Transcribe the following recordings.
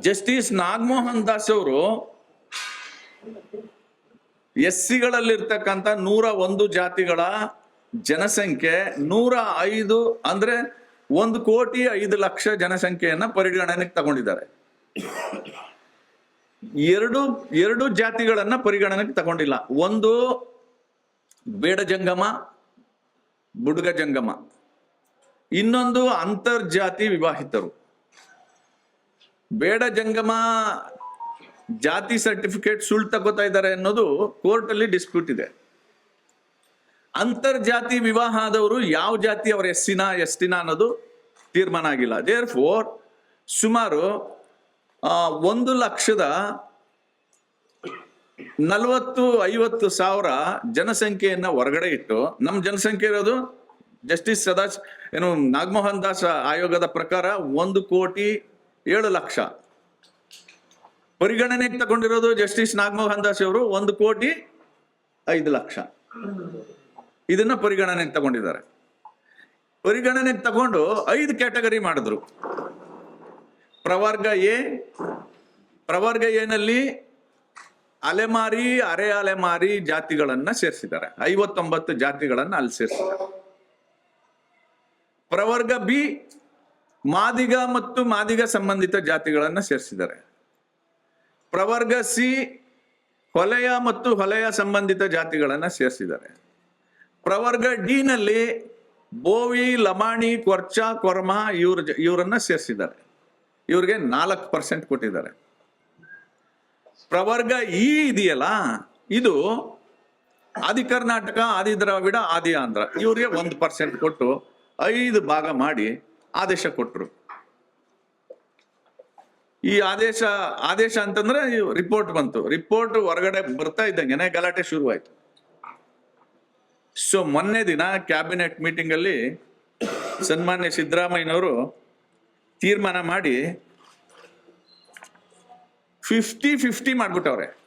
Justice Nagamohan Das ಅವರು S ಸಿಗಳಲ್ಲಿರ್ತಕ್ಕಂಥ ನೂರ ಒಂದು ಜಾತಿಗಳ ಜನಸಂಖ್ಯೆ ನೂರ ಐದು ಅಂದ್ರೆ ಒಂದು ಕೋಟಿ ಐದು ಲಕ್ಷ ಜನಸಂಖ್ಯೆಯನ್ನ ಪರಿಗಣನೆಗೆ ತಗೊಂಡಿದ್ದಾರೆ. ಎರಡು ಎರಡು ಜಾತಿಗಳನ್ನ ಪರಿಗಣನೆಗೆ ತಗೊಂಡಿಲ್ಲ. ಒಂದು ಬೇಡ ಜಂಗಮ, ಬುಡುಗ ಜಂಗಮ. ಇನ್ನೊಂದು ಅಂತರ್ಜಾತಿ ವಿವಾಹಿತರು. ಬೇಡ ಜಂಗಮ ಜಾತಿ ಸರ್ಟಿಫಿಕೇಟ್ ಸುಳ್ಳು ತಗೋತಾ ಇದ್ದಾರೆ ಅನ್ನೋದು ಕೋರ್ಟ್ ಅಲ್ಲಿ ಡಿಸ್ಪ್ಯೂಟ್ ಇದೆ. ಅಂತರ್ಜಾತಿ ವಿವಾಹ ಆದವರು ಯಾವ ಜಾತಿ ಅವರ ಎಸ್ಸಿನ, ಎಸ್ಟಿನ ಅನ್ನೋದು ತೀರ್ಮಾನ ಆಗಿಲ್ಲ. ದೇರ್ ಫೋರ್ ಸುಮಾರು ಒಂದು ಲಕ್ಷದ ನಲವತ್ತು, ಐವತ್ತು ಸಾವಿರ ಜನಸಂಖ್ಯೆಯನ್ನ ಹೊರಗಡೆ ಇಟ್ಟು ನಮ್ಮ ಜನಸಂಖ್ಯೆ ಇರೋದು ಜಸ್ಟಿಸ್ ಸದಾಶ್, ಏನು ನಾಗಮೋಹನ್ ದಾಸ್ ಆಯೋಗದ ಪ್ರಕಾರ ಒಂದು ಕೋಟಿ ಏಳು ಲಕ್ಷ. ಪರಿಗಣನೆಗೆ ತಗೊಂಡಿರೋದು ಜಸ್ಟಿಸ್ ನಾಗಮೋಹನ್ ದಾಸ್ ಅವರು ಒಂದು ಕೋಟಿ ಐದು ಲಕ್ಷ. ಇದನ್ನ ಪರಿಗಣನೆಗೆ ತಗೊಂಡಿದ್ದಾರೆ. ಪರಿಗಣನೆಗೆ ತಗೊಂಡು ಐದು ಕ್ಯಾಟಗರಿ ಮಾಡಿದ್ರು. ಪ್ರವರ್ಗ ಎ, ಪ್ರವರ್ಗ ಎನಲ್ಲಿ ಅಲೆಮಾರಿ, ಅರೆ ಅಲೆಮಾರಿ ಜಾತಿಗಳನ್ನ ಸೇರಿಸಿದ್ದಾರೆ. ಐವತ್ತೊಂಬತ್ತು ಜಾತಿಗಳನ್ನ ಅಲ್ಲಿ ಸೇರಿಸಿದ್ದಾರೆ. ಪ್ರವರ್ಗ ಬಿ ಮಾದಿಗ ಮತ್ತು ಮಾದಿಗ ಸಂಬಂಧಿತ ಜಾತಿಗಳನ್ನು ಸೇರಿಸಿದ್ದಾರೆ. ಪ್ರವರ್ಗ ಸಿ, ಹೊಲೆಯ ಮತ್ತು ಹೊಲೆಯ ಸಂಬಂಧಿತ ಜಾತಿಗಳನ್ನು ಸೇರಿಸಿದ್ದಾರೆ. ಪ್ರವರ್ಗ ಡಿ ನಲ್ಲಿ ಬೋವಿ, ಲಮಾಣಿ, ಕೊರ್ಚ, ಕೊರ್ಮ ಇವ್ರ ಇವರನ್ನ ಸೇರಿಸಿದ್ದಾರೆ. ಇವ್ರಿಗೆ ನಾಲ್ಕು ಪರ್ಸೆಂಟ್ ಕೊಟ್ಟಿದ್ದಾರೆ. ಪ್ರವರ್ಗ ಇ ಇದೆಯಲ್ಲ, ಇದು ಆದಿ ಕರ್ನಾಟಕ, ಆದಿ ದ್ರಾವಿಡ, ಆದಿ ಆಂಧ್ರ ಇವ್ರಿಗೆ ಒಂದು ಪರ್ಸೆಂಟ್ ಕೊಟ್ಟು ಐದು ಭಾಗ ಮಾಡಿ ಆದೇಶ ಕೊಟ್ಟರು ಈ ಆದೇಶ ಆದೇಶ ಅಂತಂದ್ರೆ ರಿಪೋರ್ಟ್ ಬಂತು. ರಿಪೋರ್ಟ್ ಹೊರಗಡೆ ಬರ್ತಾ ಇದ್ದಂಗೆನೆ ಗಲಾಟೆ ಶುರುವಾಯ್ತು. ಸೊ ಮೊನ್ನೆ ದಿನ ಕ್ಯಾಬಿನೆಟ್ ಮೀಟಿಂಗ್ ಅಲ್ಲಿ ಸನ್ಮಾನ್ಯ ಸಿದ್ದರಾಮಯ್ಯನವರು ತೀರ್ಮಾನ ಮಾಡಿ ಫಿಫ್ಟಿ ಫಿಫ್ಟಿ ಮಾಡ್ಬಿಟ್ಟವ್ರೆ.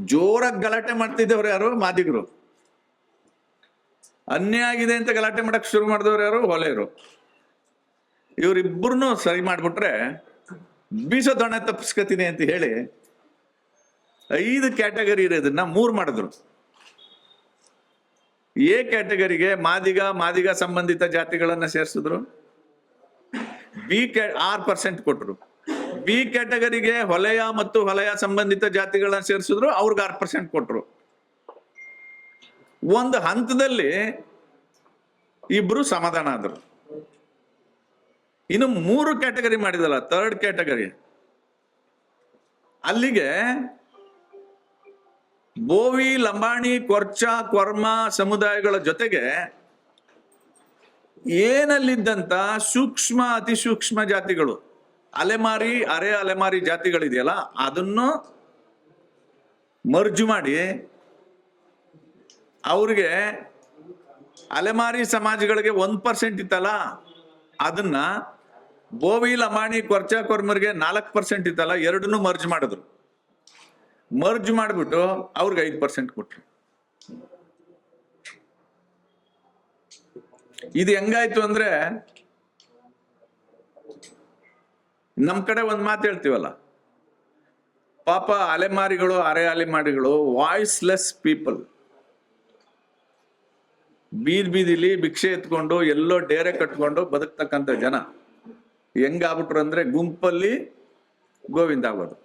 ಜೋರಾಗಿ ಗಲಾಟೆ ಮಾಡ್ತಿದ್ದವ್ರು ಯಾರು? ಮಾದಿಗರು. ಅನ್ಯಾಯ ಆಗಿದೆ ಅಂತ ಗಲಾಟೆ ಮಾಡಕ್ ಶುರು ಮಾಡಿದವ್ರು ಯಾರು? ಹೊಲೆಯರು. ಇವರಿಬ್ಬರು ಸರಿ ಮಾಡ್ಬಿಟ್ರೆ ಬೀಸೋ ದೊಣ್ಣೆ ತಪ್ಪಿಸ್ಕತೀನಿ ಅಂತ ಹೇಳಿ ಐದು ಕ್ಯಾಟಗರಿ ಇರೋದನ್ನ ಮೂರ್ ಮಾಡಿದ್ರು. ಎ ಕ್ಯಾಟಗರಿಗೆ ಮಾದಿಗ ಮಾದಿಗ ಸಂಬಂಧಿತ ಜಾತಿಗಳನ್ನ ಸೇರಿಸಿದ್ರು. ಬಿ ಕ್ಯಾ, ಆರ್ ಪರ್ಸೆಂಟ್ ಕೊಟ್ರು. ಬಿ ಕ್ಯಾಟಗರಿಗೆ ಹೊಲೆಯ ಮತ್ತು ಹೊಲೆಯ ಸಂಬಂಧಿತ ಜಾತಿಗಳನ್ನ ಸೇರಿಸಿದ್ರು, ಅವ್ರಿಗೆ ಆರು ಪರ್ಸೆಂಟ್ ಕೊಟ್ರು. ಒಂದು ಹಂತದಲ್ಲಿ ಇಬ್ರು ಸಮಾಧಾನ ಆದರು. ಇನ್ನು ಮೂರು ಕ್ಯಾಟಗರಿ ಮಾಡಿದಲ್ಲ ಥರ್ಡ್ ಕ್ಯಾಟಗರಿ. ಅಲ್ಲಿಗೆ ಬೋವಿ, ಲಂಬಾಣಿ, ಕೊರ್ಚ, ಕೊರ್ಮ ಸಮುದಾಯಗಳ ಜೊತೆಗೆ ಏನಲ್ಲಿದ್ದಂತ ಸೂಕ್ಷ್ಮ, ಅತಿ ಸೂಕ್ಷ್ಮ ಜಾತಿಗಳು, ಅಲೆಮಾರಿ, ಅರೆ ಅಲೆಮಾರಿ ಜಾತಿಗಳಿದೆಯಲ್ಲ, ಅದನ್ನು ಮರ್ಜು ಮಾಡಿ ಅವ್ರಿಗೆ ಅಲೆಮಾರಿ ಸಮಾಜಗಳಿಗೆ ಒಂದ್ ಪರ್ಸೆಂಟ್ ಇತ್ತಲ್ಲ, ಅದನ್ನ ಬೋವಿ ಲಮಾಣಿ ಕೊರ್ಚ, ಕೊರ್ಮರ್ಗೆ ನಾಲ್ಕು ಪರ್ಸೆಂಟ್ ಇತ್ತಲ್ಲ, ಎರಡನ್ನೂ ಮರ್ಜ್ ಮಾಡಿದ್ರು. ಮರ್ಜ್ ಮಾಡಿಬಿಟ್ಟು ಅವ್ರಿಗೆ ಐದು ಪರ್ಸೆಂಟ್ ಕೊಟ್ರು. ಇದು ಹೆಂಗಾಯ್ತು ಅಂದ್ರೆ, ನಮ್ ಕಡೆ ಒಂದ್ ಮಾತು ಹೇಳ್ತೀವಲ್ಲ, ಪಾಪ ಅಲೆಮಾರಿಗಳು ಅರೆ ಅಲೆಮಾರಿಗಳು ವಾಯ್ಸ್ಲೆಸ್ ಪೀಪಲ್ ಬೀದ್ ಬೀದಿಲಿ ಭಿಕ್ಷೆ ಎತ್ಕೊಂಡು ಎಲ್ಲೋ ಡೇರೆ ಕಟ್ಕೊಂಡು ಬದುಕ್ತಕ್ಕಂಥ ಜನ ಹೆಂಗಾಗ್ಬಿಟ್ರು ಅಂದ್ರೆ ಗುಂಪಲ್ಲಿ ಗೋವಿಂದ ಆಗೋದು.